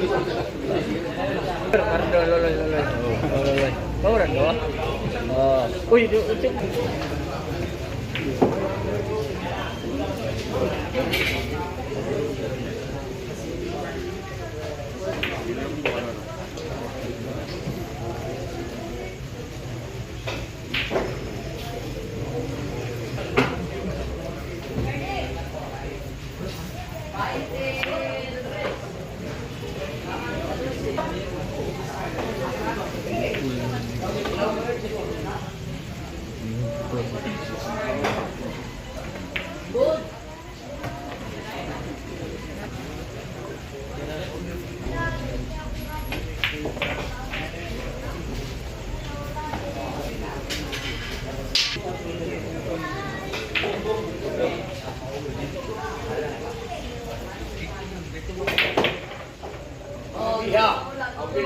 Rồi rồi rồi rồi rồi rồi. Có lần nữa. Ờ. Ui, chứ Bye. 야, 아버지.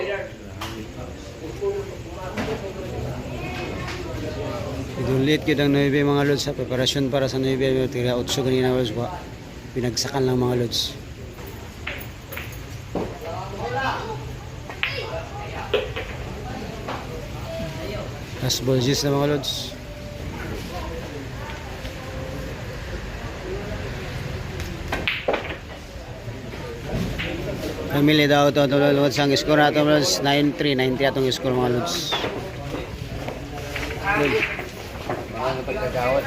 Idulit yun ang 9 mga lods sa preparasyon para sa 9 yung tira 8 kanina lods ba pinagsakan lang mga lods. Last bulges na mga lods. Family daw ito, ito lods ang score natin lods. 9-3, 9-3 atong score mga lods Lods Mga napagkakawat,